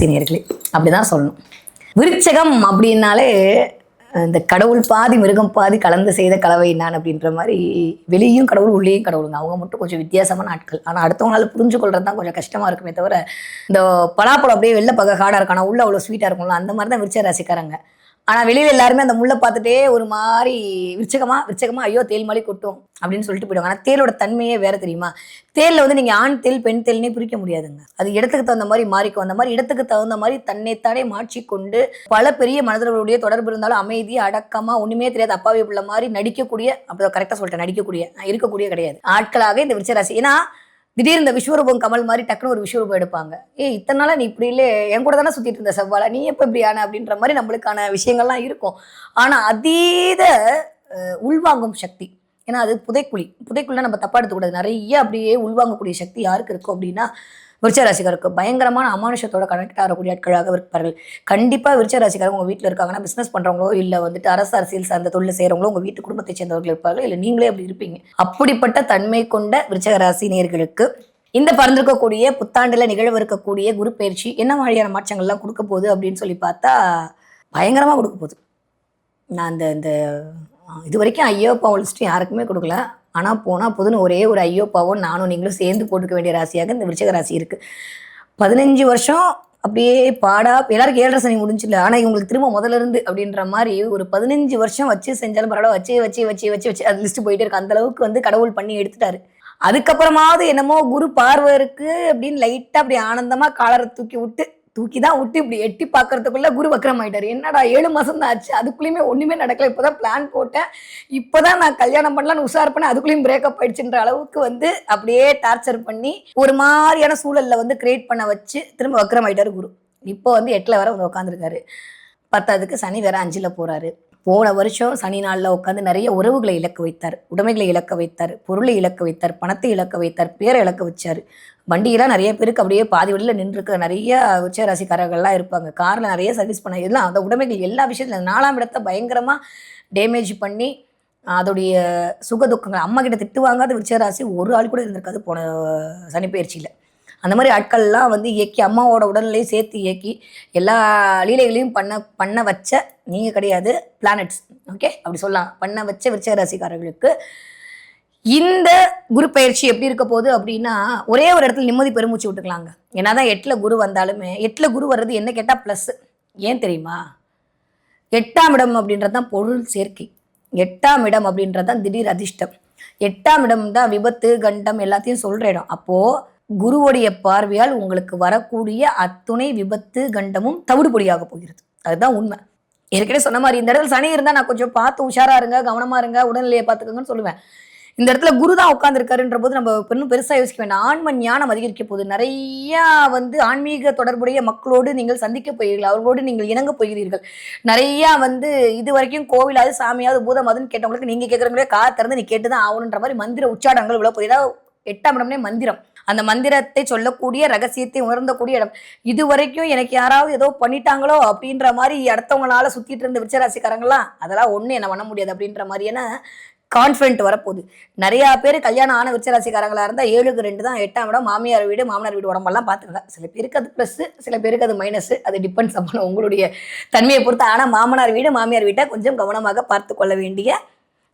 சீனியர்களே அப்படிதான் சொல்லணும். விருச்சகம் அப்படின்னாலே இந்த கடவுள் பாதி மிருகம் பாதி கலந்து செய்த கலவை நான் அப்படின்ற மாதிரி வெளியும் கடவுள் உள்ளேயும் கடவுளுங்க. அவங்க மட்டும் கொஞ்சம் வித்தியாசமான ஆட்கள். ஆனால் அடுத்தவங்களால புரிஞ்சு கொள்றது தான் கொஞ்சம் கஷ்டமா இருக்குமே தவிர இந்த பலாப்பழம் அப்படியே வெள்ளை பக ஹார்டாக இருக்கும் ஆனால் உள்ள அவ்வளோ ஸ்வீட்டாக இருக்கும்ல அந்த மாதிரி தான் விருச்ச ராசிக்காரங்க. ஆனால் வெளியில் எல்லாருமே அந்த முள்ளை பார்த்துட்டே ஒரு மாதிரி விருச்சகமா விருச்சகமா ஐயோ தேல் மாதிரி கொட்டும் அப்படின்னு சொல்லிட்டு போயிடுவாங்க. ஆனால் தேலோட தன்மையே வேற தெரியுமா? தேலில் வந்து நீங்கள் ஆண் தேல் பெண் தேல்னே பிரிக்க முடியாதுங்க. அது இடத்துக்கு தகுந்த மாதிரி மாறிக்கும். அந்த மாதிரி இடத்துக்கு தகுந்த மாதிரி தன்னைத்தானே மாற்றிக்கொண்டு பல பெரிய மனிதர்களுடைய தொடர்பு இருந்தாலும் அமைதி அடக்கமா ஒண்ணுமே தெரியாது அப்பாவி உள்ள மாதிரி நடிக்கக்கூடிய அப்படி கரெக்டாக சொல்லிட்டேன் நடிக்கக்கூடிய இருக்கக்கூடிய கிடையாது. ஆட்களாக இந்த விருச்சராசி ஏன்னா திடீர்னு இந்த விஸ்வரூபம் கமல் மாதிரி டக்குனு ஒரு விஸ்வரூபம் எடுப்பாங்க. ஏ இத்தனை நாளா நீ இப்படி இல்லை என் கூட தானே சுத்திட்டு இருந்த செவ்வாழை நீ எப்போ இப்படி ஆன அப்படின்ற மாதிரி நம்மளுக்கான விஷயங்கள்லாம் இருக்கும். ஆனா அதீத உள்வாங்கும் சக்தி ஏன்னா அது புதைக்குழி. புதைக்குழினா நம்ம தப்பா எடுத்துக்கூடாது நிறைய அப்படியே உள்வாங்கக்கூடிய சக்தி யாருக்கு இருக்கும் அப்படின்னா விருச்சராசிக்காருக்கு பயங்கரமான அமானுஷத்தோட கனெக்ட் ஆகக்கூடிய ஆட்களாக இருப்பார்கள். கண்டிப்பா விருச்சராசிக்காரங்க உங்கள் வீட்டில் இருக்காங்கன்னா பிஸ்னஸ் பண்ணுறவங்களோ இல்லை வந்துட்டு அரசு அரசியல் சார்ந்த தொழில் செய்கிறவங்களோ உங்கள் வீட்டு குடும்பத்தை சேர்ந்தவர்கள் இருப்பார்கள். இல்லை நீங்களே அப்படி இருப்பீங்க. அப்படிப்பட்ட தன்மை கொண்ட விருச்சக ராசி நேயர்களுக்கு இந்த பறந்திருக்கக்கூடிய புத்தாண்டில் நிகழவிருக்கக்கூடிய குரு பயிற்சி என்ன மாதிரியான மாற்றங்கள்லாம் கொடுக்க போகுது அப்படின்னு சொல்லி பார்த்தா பயங்கரமாக கொடுக்க போகுது. நான் அந்த இந்த இது வரைக்கும் ஐயோ லிஸ்ட்டு யாருக்குமே கொடுக்கல. ஆனால் போனால் போதுன்னு ஒரே ஒரு ஐயோ பாவம் நானும் நீங்களும் சேர்ந்து போட்டுக்க வேண்டிய ராசியாக இந்த விருச்சக ராசி இருக்குது பதினஞ்சு வருஷம் அப்படியே பாடா எல்லாருக்கும் ஏழரை சனி முடிஞ்சில்ல ஆனால் இவங்களுக்கு திரும்ப முதல்ல இருந்து அப்படின்ற மாதிரி ஒரு பதினஞ்சு வருஷம் வச்சு செஞ்சாலும் பரவாயில்ல. வச்சு வச்சு வச்சு வச்சு வச்சு அது லிஸ்ட் போயிட்டே இருக்கு. அந்த அளவுக்கு வந்து கடவுள் பண்ணி எடுத்துட்டாரு. அதுக்கப்புறமாவது என்னமோ குரு பார்வை இருக்கு அப்படின்னு லைட்டாக அப்படி ஆனந்தமாக காலரை தூக்கி விட்டு தூக்கி தான் விட்டு இப்படி எட்டி பார்க்கறதுக்குள்ள குரு வக்ரம் ஆயிட்டாரு என்னடா ஏழு மாதம் தான் ஆச்சு. அதுக்குள்ளயுமே ஒன்றுமே நடக்கல. இப்போதான் பிளான் போட்டேன். இப்போ தான் நான் கல்யாணம் பண்ணலாம்னு உஷார் பண்ணேன். அதுக்குள்ளேயும் பிரேக்கப் ஆயிடுச்சுன்ற அளவுக்கு வந்து அப்படியே டார்ச்சர் பண்ணி ஒரு மாதிரியான சூழலில் வந்து கிரியேட் பண்ண வச்சு திரும்ப வக்ரம் ஆயிட்டாரு குரு. இப்போ வந்து எட்டில் வர வந்து உட்காந்துருக்காரு பத்தாவதுக்கு சனி வேற அஞ்சில் போகிறாரு போன வருஷம் சனி நாளில் உட்காந்து நிறைய உறவுகளை இழக்க வைத்தார். உடைமைகளை இழக்க வைத்தார். பொருளை இழக்க வைத்தார். பணத்தை இழக்க வைத்தார். பேரை இழக்க வச்சார். வண்டியெல்லாம் நிறைய பேருக்கு அப்படியே பாதி வழியில் நின்றுருக்க. நிறைய உச்ச ராசிக்காரர்கள்லாம் இருப்பாங்க. காரில் நிறைய சர்வீஸ் பண்ண எல்லாம் அந்த உடைமைகள் எல்லா விஷயத்துல நாலாம் இடத்த பயங்கரமாக டேமேஜ் பண்ணி அதோடைய சுக துக்கங்கள் அம்மா கிட்ட திட்டு வாங்காத விருச்சராசி ஒரு ஆள் கூட இருந்திருக்காது போன சனிப்பயிற்சியில் அந்த மாதிரி ஆட்கள்லாம் வந்து இயக்கி அம்மாவோட உடல்நிலையும் சேர்த்து இயக்கி எல்லா லீலைகளையும் பண்ண பண்ண வச்ச நீங்கள் கிடையாது பிளானட்ஸ் ஓகே அப்படி சொல்லலாம். பண்ண வச்ச விருச்சக ராசிக்காரர்களுக்கு இந்த குரு பயிற்சி எப்படி இருக்க போகுது அப்படின்னா ஒரே ஒரு இடத்துல நிம்மதி பெருமூச்சு விட்டுக்கலாங்க. ஏன்னா தான் எட்டில் குரு வந்தாலுமே எட்டில் குரு வர்றது என்ன கேட்டால் ப்ளஸ் ஏன் தெரியுமா? எட்டாம் இடம் அப்படின்றது தான் பொருள் சேர்க்கை. எட்டாம் இடம் அப்படின்றது தான் திடீர் அதிர்ஷ்டம். எட்டாம் இடம் தான் விபத்து கண்டம் எல்லாத்தையும் சொல்கிற இடம். அப்போது குருவுடைய பார்வையால் உங்களுக்கு வரக்கூடிய அத்துணை விபத்து கண்டமும் தவிடுபொடியாக போகிறது. அதுதான் உண்மை. ஏற்கனவே சொன்ன மாதிரி இந்த இடத்துல சனி இருந்தால் நான் கொஞ்சம் பார்த்து உஷாரா இருங்க கவனமா இருங்க உடல்நிலையை பார்த்துக்கோங்கன்னு சொல்லுவேன். இந்த இடத்துல குரு தான் உட்காந்துருக்காருன்ற போது நம்ம இன்னும் பெருசாக யோசிக்க வேண்டாம். ஆன்ம ஞானம் அதிகரிக்க போகுது. நிறைய வந்து ஆன்மீக தொடர்புடைய மக்களோடு நீங்கள் சந்திக்க போகிறீர்கள். அவர்களோடு நீங்கள் இணங்க போகிறீர்கள். நிறைய வந்து இது வரைக்கும் கோவிலாவது சாமியாவது பூதமாதுன்னு கேட்டவங்களுக்கு நீங்க கேட்குறவங்களே கா திறந்து நீ கேட்டு தான் ஆகணுன்ற மாதிரி மந்திர உச்சாடங்கள் விழ போகுது. ஏதாவது எட்டாம் இடம்னே மந்திரம். அந்த மந்திரத்தை சொல்லக்கூடிய ரகசியத்தை உணர்ந்தக்கூடிய இடம். இது வரைக்கும் எனக்கு யாராவது ஏதோ பண்ணிட்டாங்களோ அப்படின்ற மாதிரி அடுத்தவங்களால சுத்திட்டு இருந்த விச்சராசிக்காரங்களாம் அதெல்லாம் ஒண்ணு என்ன பண்ண முடியாது அப்படின்ற மாதிரியான கான்ஃபிடென்ட் வரப்போகுது. நிறைய பேர் கல்யாணம் ஆன விருச்சராசிக்காரங்களா இருந்தால் ஏழுக்கு ரெண்டு தான் எட்டாம் இடம் மாமியார் வீடு மாமனார் வீடு உடம்பெல்லாம் பார்த்துக்கல சில பேருக்கு அது ப்ளஸ் சில பேருக்கு அது மைனஸ் அது டிபெண்ட்ஸ் அப்போ உங்களுடைய தன்மையை பொறுத்து. ஆனால் மாமனார் வீடு மாமியார் வீட்டை கொஞ்சம் கவனமாக பார்த்து கொள்ள வேண்டிய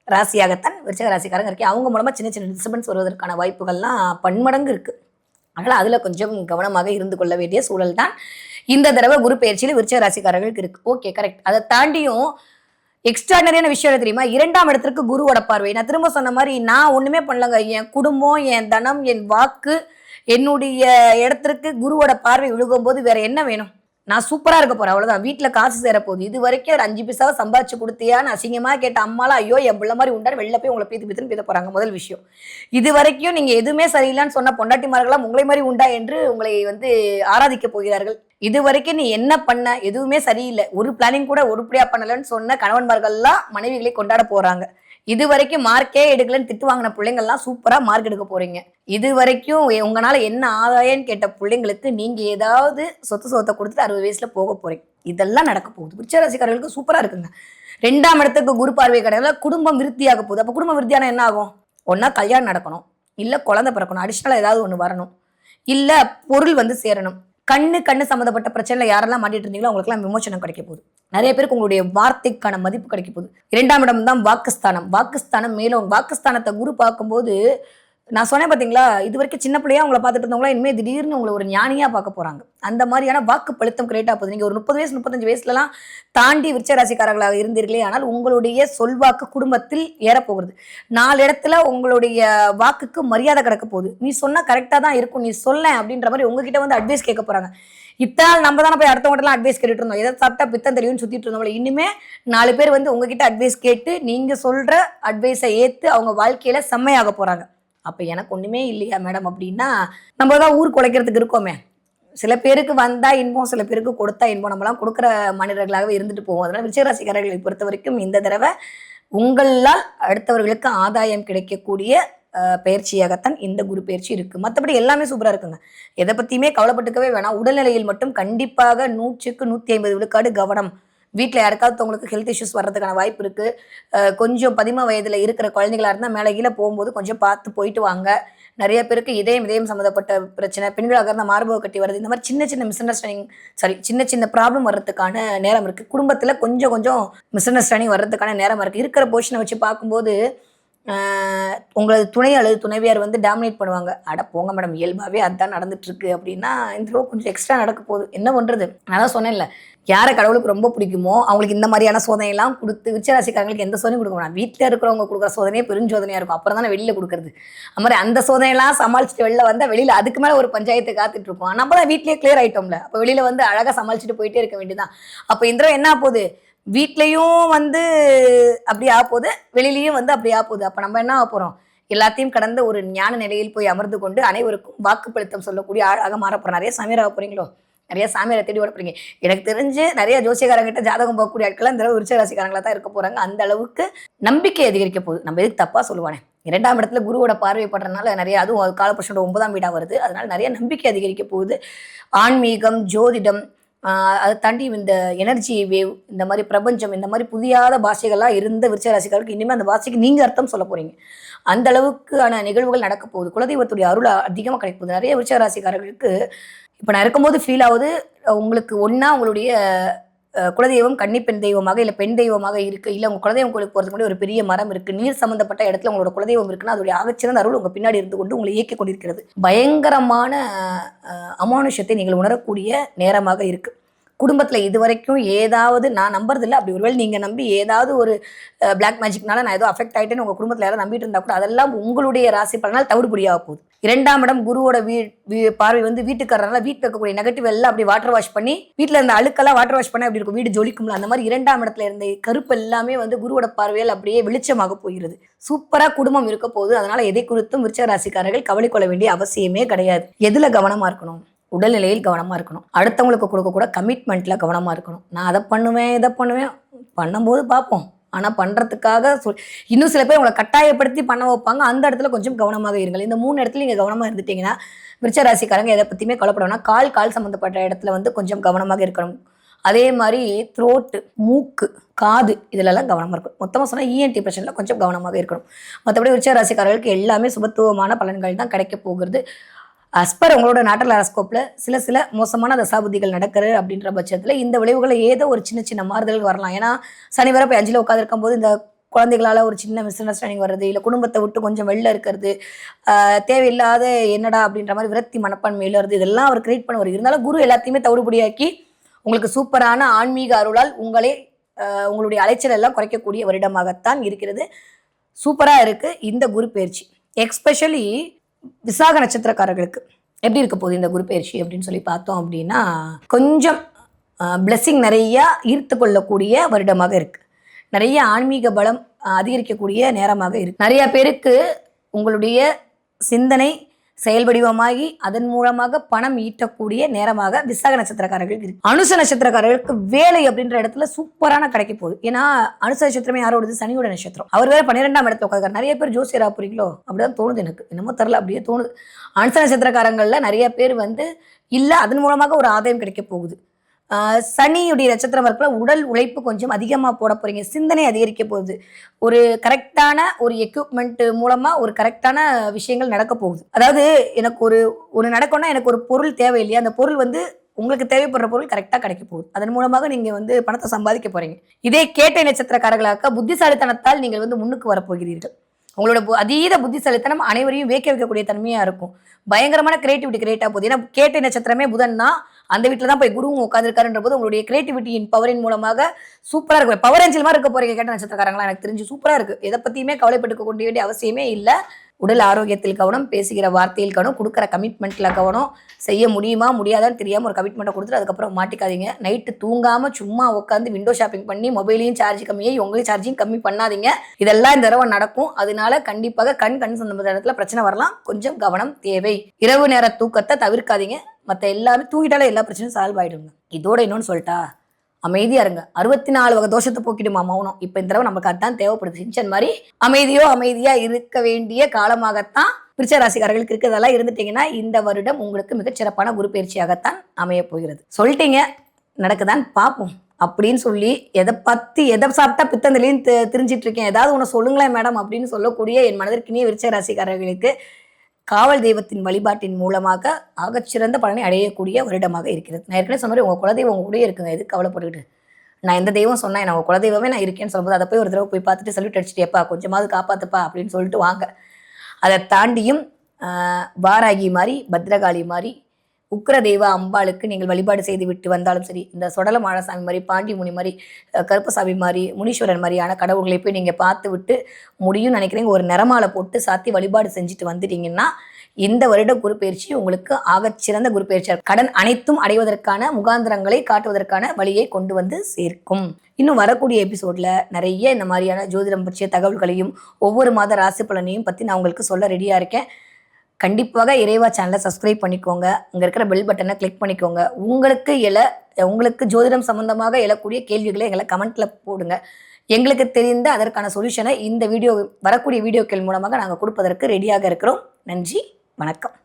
ராசியாகத்தான் விருச்சக ராசிக்காரங்க இருக்கேன் அவங்க மூலமாக சின்ன சின்ன டிஸ்டர்பன்ஸ் வருவதற்கான வாய்ப்புகள்லாம் பன்மடங்கு இருக்குது அதனால் அதில் கொஞ்சம் கவனமாக இருந்து கொள்ள வேண்டிய சூழல் தான் இந்த தடவை குரு பயிற்சியில் விருச்சக ராசிக்காரர்களுக்கு இருக்குது ஓகே கரெக்ட் அதை தாண்டியும் எக்ஸ்ட்ராடனரியான விஷயம் என்ன தெரியுமா? இரண்டாம் இடத்திற்கு குருவோட பார்வை. நான் திரும்ப சொன்ன மாதிரி நான் ஒன்றுமே பண்ணலங்க. என் குடும்பம் என் தனம் என் வாக்கு என்னுடைய இடத்திற்கு குருவோட பார்வை விழுகும்போது வேற என்ன வேணும்? நான் சூப்பராக இருக்க போகிறேன் அவ்வளோதான் வீட்டில் காசு சேரப்போகுது போகுது. இது வரைக்கும் ஒரு அஞ்சு பைசாவை சம்பாதிச்சு கொடுத்தியான்னு அசிங்கமாக கேட்ட அம்மாலாம் ஐயோ என் பிள்ளை மாதிரி உண்டாரு வெளில போய் உங்களை பீத்து பீத்துன்னு பீத்த போகிறாங்க முதல் விஷயம். இது வரைக்கும் நீங்கள் எதுவுமே சரியில்லைன்னு சொன்ன பொண்டாட்டிமார்களாம் உங்களை மாதிரி உண்டா என்று உங்களை வந்து ஆராதிக்க போகிறார்கள். இது வரைக்கும் நீ என்ன பண்ண? எதுவுமே சரியில்லை. ஒரு பிளானிங் கூட உருப்படியா பண்ணலன்னு சொன்ன கணவன்மார்கள்லாம் மனைவிகளை கொண்டாட போறாங்க. இது வரைக்கும் மார்க்கே எடுக்கலன்னு திட்டு வாங்கின பிள்ளைங்கள்லாம் சூப்பரா மார்க் எடுக்க போறீங்க. இது வரைக்கும் எ- உங்களால என்ன ஆதாயம்னு கேட்ட பிள்ளைங்களுக்கு நீங்க ஏதாவது சொத்து சொத்தை கொடுத்துட்டு அறுபது வயசுல போக போறீங்க. இதெல்லாம் நடக்க போகுது. விருச்சராசிக்காரர்களுக்கு சூப்பரா இருக்குங்க. ரெண்டாம் இடத்துக்கு குரு பார்வை கிடையாது குடும்பம் விருத்தியாக போகுது. அப்போ குடும்ப விருத்தியான என்ன ஆகும்? ஒன்னா கல்யாணம் நடக்கணும். இல்லை குழந்தை பிறக்கணும். அடிஷ்னலாக ஏதாவது ஒன்று வரணும். இல்லை பொருள் வந்து சேரணும். கண்ணு கண்ணு சம்மந்தப்பட்ட பிரச்சனையில் யாரெல்லாம் மாட்டிட்டு இருந்தீங்களோ அவங்களுக்குலாம் விமோசனம் கிடைக்க போகுது. நிறைய பேருக்கு உங்களுடைய வார்த்தைக்கான மதிப்பு கிடைக்க போகுது. இரண்டாம் இடம் தான் வாக்குஸ்தானம். வாக்குஸ்தானம் மேலும் வாக்குஸ்தானத்தை குரு பார்க்கும்போது நான் சொன்னேன் பார்த்தீங்களா இது வரைக்கும் சின்ன பிள்ளையா உங்களை பார்த்துட்டு இருந்தவங்களா இனிமேல் திடீர்னு உங்களை ஒரு ஞானியாக பார்க்க போகிறாங்க அந்த மாதிரியான வாக்கு பழுத்தம் கிரியேட் போகுது. நீங்கள் ஒரு முப்பது வயசு முப்பத்தஞ்சு வயசுலலாம் தாண்டி விருச்சராசிக்காரர்களாக இருந்தீர்களே ஆனால் உங்களுடைய சொல்வாக்கு குடும்பத்தில் ஏறப்போகிறது நாலு இடத்துல உங்களுடைய வாக்குக்கு மரியாதை கிடக்க போகுது. நீ சொன்னால் கரெக்டாக தான் இருக்கும். நீ சொல்ல அப்படின்ற மாதிரி உங்ககிட்ட வந்து அட்வைஸ் கேட்க போகிறாங்க இத்தனால் நம்ம தானே போய் அடுத்தவங்கலாம் அட்வைஸ் கேட்டுட்டு இருந்தோம். எதை சாப்பிட்டா பித்தம் தெரியும்னு சுற்றிட்டு இருந்தோம் இனிமே நாலு பேர் வந்து உங்ககிட்ட அட்வைஸ் கேட்டு நீங்கள் சொல்கிற அட்வைஸை ஏற்று அவங்க வாழ்க்கையில் செம்மையாக போகிறாங்க அப்போ எனக்கு ஒன்றுமே இல்லையா மேடம் அப்படின்னா நம்ம தான் ஊர் குலைக்கிறதுக்கு இருக்கோமே. சில பேருக்கு வந்தால் இன்பம் சில பேருக்கு கொடுத்தா இன்பம். நம்மலாம் கொடுக்குற மனிதர்களாகவே இருந்துட்டு போவோம். அதனால் விஜயராசிக்காரர்களை பொறுத்த வரைக்கும் இந்த தடவை உங்களால் அடுத்தவர்களுக்கு ஆதாயம் கிடைக்கக்கூடிய பயிற்சியாகத்தான் இந்த குரு பயிற்சி இருக்குது மற்றபடி எல்லாமே சூப்பராக இருக்குங்க. எதை பற்றியுமே கவலைப்பட்டுக்கவே வேணாம். உடல்நிலையில் மட்டும் கண்டிப்பாக நூற்றுக்கு நூற்றி ஐம்பது விழுக்காடு கவனம். வீட்டில் யாருக்காவது உங்களுக்கு ஹெல்த் இஷ்யூஸ் வர்றதுக்கான வாய்ப்பு இருக்குது கொஞ்சம் பதிம வயதில் இருக்கிற குழந்தைகளாக இருந்தால் மேலே கீழே போகும்போது கொஞ்சம் பார்த்து போயிட்டு வாங்க. நிறைய பேருக்கு இதயம் இதயம் சம்மந்தப்பட்ட பிரச்சனை பெண்களாக இருந்தால் மார்பக கட்டி வருது இந்த மாதிரி சின்ன சின்ன மிஸ் அண்டர்ஸ்டாண்டிங் சாரி சின்ன சின்ன ப்ராப்ளம் வர்றதுக்கான நேரம் இருக்குது குடும்பத்தில் கொஞ்சம் கொஞ்சம் மிஸ் அண்டர்ஸ்டாண்டிங் வர்றதுக்கான நேரம் இருக்குது இருக்கிற போர்ஷனை வச்சு பார்க்கும்போது உங்களது துணை அல்லது துணைவியார் வந்து டாமினேட் பண்ணுவாங்க. அட போங்க மேடம் இயல்பாகவே அதுதான் நடந்துட்டுருக்கு அப்படின்னா இந்த தடவை கொஞ்சம் எக்ஸ்ட்ரா நடக்க போகுது. என்ன பண்ணுறது நான் தான் சொன்னேன்ல யாரை கடவுளுக்கு ரொம்ப பிடிக்குமோ அவங்களுக்கு இந்த மாதிரியான சோதனையெல்லாம் கொடுத்து உச்சராசிக்காரங்களுக்கு எந்த சோதனையும் கொடுக்க வேணாம். வீட்டில் இருக்கிறவங்க கொடுக்குற சோதனையே பெருஞ்சோதனையாக இருக்கும். அப்புறம் தானே வெளியில் கொடுக்குறது. அது மாதிரி அந்த சோதனையெல்லாம் சமாளிச்சுட்டு வெளில வந்தால் வெளியில் அதுக்கு மேலே ஒரு பஞ்சாயத்து காத்துட்டு இருப்போம். நம்ம தான் வீட்லேயே கிளியர் ஆகிட்டோம்ல அப்போ வெளியில் வந்து அழகாக சமாளிச்சுட்டு போயிட்டே இருக்க வேண்டியதான் அப்போ இந்த என்ன போகுது? வீட்லேயும் வந்து அப்படி ஆக போகுது வெளியிலயும் வந்து அப்படி ஆக போகுது. அப்போ நம்ம என்ன ஆக போகிறோம் எல்லாத்தையும் கடந்த ஒரு ஞான நிலையில் போய் அமர்ந்து கொண்டு அனைவருக்கும் வாக்குப்படுத்தம் சொல்லக்கூடிய ஆளாக மாற போகிறோம் நிறைய சாமியார் ஆக போகிறீங்களோ நிறைய சாமியாரை தேடி ஓட போகிறீங்க எனக்கு தெரிஞ்சு நிறைய ஜோசியக்காரங்கிட்ட ஜாதகம் போகக்கூடிய ஆட்கள் இந்த அளவு விருச்ச தான் இருக்க போகிறாங்க அந்த அளவுக்கு நம்பிக்கை அதிகரிக்க போகுது. நம்ம எதுக்கு தப்பாக சொல்லுவானே? இரண்டாம் இடத்துல குருவோட பார்வைப்படுறதுனால நிறைய அதுவும் காலபுருஷனோட ஒன்பதாம் வீடாக வருது. அதனால நிறைய நம்பிக்கை அதிகரிக்க போகுது. ஆன்மீகம் ஜோதிடம் அதை தாண்டி இந்த எனர்ஜி வேவ் இந்த மாதிரி பிரபஞ்சம் இந்த மாதிரி புதியாத பாஷைகள்லாம் இருந்த விருச்ச ராசிக்காரருக்கு இனிமேல் அந்த பாஷைக்கு நீங்கள் அர்த்தம் சொல்ல போகிறீங்க அந்த அளவுக்கான நிகழ்வுகள் நடக்க போகுது. குலதெய்வத்துடைய அருள் அதிகமாக கிடைக்க போகுது. நிறைய விருச்ச ராசிக்காரர்களுக்கு இப்போ நான் இருக்கும்போது ஃபீல் ஆகுது. உங்களுக்கு ஒன்றா உங்களுடைய குலதெய்வம் கன்னி பெண் தெய்வமாக இல்லை பெண் தெய்வமாக இருக்குது இல்லை உங்கள் குலதெய்வம் கோயிலுக்கு போகிறதுக்கு முன்னாடி ஒரு பெரிய மரம் இருக்குது நீர் சம்மந்தப்பட்ட இடத்துல உங்களோட குலதெய்வம் இருக்குன்னா அதோடைய ஆகச்சிறந்த அருள் உங்கள் பின்னாடி இருந்து கொண்டு உங்களை இயக்கி கொண்டிருக்கிறது. பயங்கரமான அமானுஷத்தை நீங்கள் உணரக்கூடிய நேரமாக இருக்குது குடும்பத்தில் இது வரைக்கும் ஏதாவது நான் நம்புறதில்ல. அப்படி ஒருவேளை நீங்கள் நம்பி ஏதாவது ஒரு பிளாக் மேஜிக்னால நான் ஏதோ அஃபெக்ட் ஆகிட்டேன்னு உங்கள் குடும்பத்தில் யாராவது நம்பிட்டு இருந்தால் கூட அதெல்லாம் உங்களுடைய ராசி பலனால் தவிடுபடியாக போகுது. இரண்டாம் இடம் குருவோட வீ வீ- பார்வை வந்து வீட்டுக்காரனால வீட்டில் இருக்கக்கூடிய நெகட்டிவ் எல்லாம் அப்படி வாட்டர் வாஷ் பண்ணி வீட்டில் இருந்த அழுக்கெல்லாம் வாட்டர் வாஷ் பண்ணி அப்படி இருக்கும். வீடு ஜொலிக்கும்ல அந்த மாதிரி இரண்டாம் இடத்துல இருந்த கருப்பு எல்லாமே வந்து குருவோட பார்வையில் அப்படியே வெளிச்சமாக போகிறது சூப்பராக குடும்பம் இருக்க போகுது. அதனால் எதை குறித்தும் விருச்ச ராசிக்காரர்கள் கவலை கொள்ள வேண்டிய அவசியமே கிடையாது. எதில் கவனமாக இருக்கணும்? உடல்நிலையில் கவனமாக இருக்கணும். அடுத்தவங்களுக்கு கொடுக்கக்கூட கமிட்மெண்ட்டில் கவனமாக இருக்கணும். நான் அதை பண்ணுவேன் இதை பண்ணுவேன். பண்ணும்போது பார்ப்போம். ஆனால் பண்ணுறதுக்காக சொல் இன்னும் சில பேர் உங்களை கட்டாயப்படுத்தி பண்ண வைப்பாங்க. அந்த இடத்துல கொஞ்சம் கவனமாக இருங்கள். இந்த மூணு இடத்துல நீங்கள் கவனமாக இருந்துட்டீங்கன்னா விருச்ச ராசிக்காரங்க எதை பற்றியுமே கவலைப்பட கால் கால் சம்மந்தப்பட்ட இடத்துல வந்து கொஞ்சம் கவனமாக இருக்கணும். அதே மாதிரி த்ரோட்டு மூக்கு காது இதிலெல்லாம் கவனமாக இருக்கும் மொத்தமாக சொன்னால் இஎன்டி பிரச்சனையில் கொஞ்சம் கவனமாக இருக்கணும். மற்றபடி விருச்ச ராசிக்காரர்களுக்கு எல்லாமே சுபத்துவமான பலன்கள் தான் கிடைக்க போகிறது. அஸ்பர் உங்களோட நாட்டல் அரஸ்கோப்பில் சில சில மோசமான தசாபுத்திகள் நடக்கிறது அப்படின்ற பட்சத்தில் இந்த விளைவுகளை ஏதோ ஒரு சின்ன சின்ன மாறுதல்கள் வரலாம். ஏன்னா சனி வர போய் அஞ்சில் உட்காந்துருக்கும் போது இந்த குழந்தைகளால் ஒரு சின்ன மிஸ் அண்டர்ஸ்டாண்டிங் வர்றது இல்லை குடும்பத்தை விட்டு கொஞ்சம் வெளில இருக்கிறது தேவையில்லாத என்னடா அப்படின்ற மாதிரி விரக்தி மனப்பான்மையில் வருது இதெல்லாம் அவர் கிரியேட் பண்ண வருது இருந்தாலும் குரு எல்லாத்தையுமே தவிடுபடியாக்கி உங்களுக்கு சூப்பரான ஆன்மீக அருளால் உங்களே உங்களுடைய அலைச்சல் எல்லாம் குறைக்கக்கூடிய வருடமாகத்தான் இருக்கிறது. சூப்பராக இருக்குது இந்த குரு பயிற்சி. எக்ஸ்பெஷலி விசாக நட்சத்திரக்காரர்களுக்கு. எப்படி இருக்க போகுது இந்த குரு பயிற்சி அப்படின்னு சொல்லி பார்த்தோம் அப்படின்னா கொஞ்சம் பிளெஸ்ஸிங் நிறையா ஈர்த்து கொள்ளக்கூடிய வருடமாக இருக்கு. நிறைய ஆன்மீக பலம் அதிகரிக்கக்கூடிய நேரமாக இருக்கு. நிறைய பேருக்கு உங்களுடைய சிந்தனை செயல் வடிவமாகி அதன் மூலமாக பணம் ஈட்டக்கூடிய நேரமாக விசாக நட்சத்திரக்காரர்கள் இருக்கு. அனுச நட்சத்திரக்காரர்களுக்கு வேலை அப்படின்ற இடத்துல சூப்பரான கிடைக்க போகுது. ஏன்னா அனுச நட்சத்திரமே யாரோடது சனியோட நட்சத்திரம். அவர் வேற பன்னிரெண்டாம் இடத்துல உட்காந்து நிறைய பேர் ஜோசியரா புரியுங்களோ? அப்படிதான் தோணுது எனக்கு. என்னமோ தெரில அப்படியே தோணுது. அனுச நட்சத்திரக்காரங்களில் நிறைய பேர் வந்து இல்லை அதன் மூலமாக ஒரு ஆதாயம் கிடைக்க போகுது. சனியுடைய நட்சத்திரம் இருக்கிற உடல் உழைப்பு கொஞ்சம் அதிகமாக போட போகிறீங்க சிந்தனை அதிகரிக்க போகுது. ஒரு கரெக்டான ஒரு எக்யூப்மெண்ட் மூலமாக ஒரு கரெக்டான விஷயங்கள் நடக்க போகுது. அதாவது எனக்கு ஒரு ஒரு நடக்கணும்னா எனக்கு ஒரு பொருள் தேவை இல்லையா அந்த பொருள் வந்து உங்களுக்கு தேவைப்படுற பொருள் கரெக்டாக கிடைக்க போகுது. அதன் மூலமாக நீங்கள் வந்து பணத்தை சம்பாதிக்க போகிறீங்க இதே கேட்டை நட்சத்திரக்காரர்களாக புத்திசாலித்தனத்தால் நீங்கள் வந்து முன்னுக்கு வரப்போகிறீர்கள் உங்களோட அதீத புத்திசாலித்தனம் அனைவரையும் வேக்க வைக்கக்கூடிய தன்மையாக இருக்கும். பயங்கரமான கிரியேட்டிவிட்டி கிரியேட் ஆக போகுது. ஏன்னா கேட்டை நட்சத்திரமே புதன்னா அந்த வீட்டில் தான் போய் குருவும் உட்காந்துருக்காருன்ற போது உங்களுடைய கிரியேட்டிவிட்டியின் பவரின் மூலமாக சூப்பராக இருக்கும் பவர் ஏஞ்சல் மாதிரி இருக்க போறீங்க கேட்ட நட்சத்திரக்காரங்களா எனக்கு தெரிஞ்சு சூப்பராக இருக்கு. எதை பற்றியுமே கவலைப்பட்டுக்க கொண்டு வேண்டிய அவசியமே இல்லை. உடல் ஆரோக்கியத்தில் கவனம் பேசுகிற வார்த்தையில் கவனம் கொடுக்குற கமிட்மெண்ட்ல கவனம் செய்ய முடியுமா முடியாதான்னு தெரியாமல் ஒரு கமிட்மெண்ட்டை கொடுத்துட்டு அதுக்கப்புறம் மாட்டிக்காதீங்க. நைட்டு தூங்காம சும்மா உட்காந்து விண்டோ ஷாப்பிங் பண்ணி மொபைலையும் சார்ஜ் கம்மியாகி உங்களையும் சார்ஜிங் கம்மி பண்ணாதீங்க. இதெல்லாம் இந்த தடவை நடக்கும். அதனால கண்டிப்பாக கண் கண் சம்பந்த இடத்துல பிரச்சனை வரலாம். கொஞ்சம் கவனம் தேவை. இரவு நேர தூக்கத்தை தவிர்க்காதீங்க. மற்ற எல்லாமே தூங்கிட்டாலே எல்லா பிரச்சனையும் சால்வ் ஆகிடுங்க இதோட இன்னொன்று சொல்லிட்டா அமைதியாக இருங்க. அறுபத்தி நாலு வகை தோஷத்தை போக்கிடுமா மௌனம்? இப்போ இந்த தடவை நமக்கு அதான் தேவைப்படுது. சிஞ்சன் மாதிரி அமைதியோ அமைதியாக இருக்க வேண்டிய காலமாகத்தான் விருச்ச ராசிக்காரர்களுக்கு இருக்கிறதெல்லாம் இருந்துட்டீங்கன்னா இந்த வருடம் உங்களுக்கு மிகச்சிறப்பான குரு பயிற்சியாகத்தான் அமைய போகிறது. சொல்லிட்டீங்க நடக்குதான் பார்ப்போம். அப்படின்னு சொல்லி எதை பற்றி எதை சாப்பிட்டா பித்தந்திலையும் தெரிஞ்சிட்டு இருக்கேன். ஏதாவது ஒன்று சொல்லுங்களேன் மேடம் அப்படின்னு சொல்லக்கூடிய என் மனதிற்கினிய விருச்ச ராசிக்காரர்களுக்கு காவல் தெய்வத்தின் வழிபாட்டின் மூலமாக ஆகச்சிறந்த பலனை அடையக்கூடிய வருடமாக இருக்கிறது. நான் ஏற்கனவே சொன்ன மாதிரி உங்கள் குலதெய்வம் உங்க கூடயே இருக்குங்க. எதுக்கு கவலைப்பட்டுக்கிட்டு? நான் எந்த தெய்வம் சொன்னேன்? நான் உங்கள் குலதெய்வமே நான் இருக்கேன்னு சொல்லும்போது அதை போய் ஒரு தடவை போய் பார்த்துட்டு சல்யூட் அடிச்சிட்டேப்பா கொஞ்சமாவது காப்பாத்துப்பா அப்படின்னு சொல்லிட்டு வாங்க. அதை தாண்டியும் வாராகி மாதிரி பத்ரகாளி மாதிரி உக்ரதேவ தெய்வ அம்பாளுக்கு நீங்கள் வழிபாடு செய்து விட்டு வந்தாலும் சரி இந்த சொடல மாழசாமி மாதிரி பாண்டி முனி மாதிரி கருப்பசாமி மாதிரி முனீஸ்வரன் மாதிரியான கடவுள்களை போய் நீங்கள் பார்த்து விட்டு முடியும்னு நினைக்கிறீங்க. ஒரு நிறமாலை போட்டு சாத்தி வழிபாடு செஞ்சுட்டு வந்துட்டீங்கன்னா இந்த வருட குரு பயிற்சி உங்களுக்கு ஆகச்சிறந்த குரு பயிற்சியார் கடன் அனைத்தும் அடைவதற்கான முகாந்திரங்களை காட்டுவதற்கான வழியை கொண்டு வந்து சேர்க்கும். இன்னும் வரக்கூடிய எபிசோட்ல நிறைய இந்த மாதிரியான ஜோதிடம் பற்றிய தகவல்களையும் ஒவ்வொரு மாத ராசி பலனையும் பற்றி நான் உங்களுக்கு சொல்ல ரெடியாக இருக்கேன். கண்டிப்பாக இறைவா சேனலை சப்ஸ்கிரைப் பண்ணிக்கோங்க. அங்கே இருக்கிற பெல் பட்டனை கிளிக் பண்ணிக்கோங்க. உங்களுக்கு எழ உங்களுக்கு ஜோதிடம் சம்பந்தமாக எழக்கூடிய கேள்விகளை எங்களை கமெண்ட்ல போடுங்க. எங்களுக்கு தெரிந்த அதற்கான சொல்யூஷனை இந்த வீடியோ வரக்கூடிய வீடியோக்கள் மூலமாக நாங்கள் கொடுப்பதற்கு ரெடியாக இருக்கிறோம். நன்றி வணக்கம்.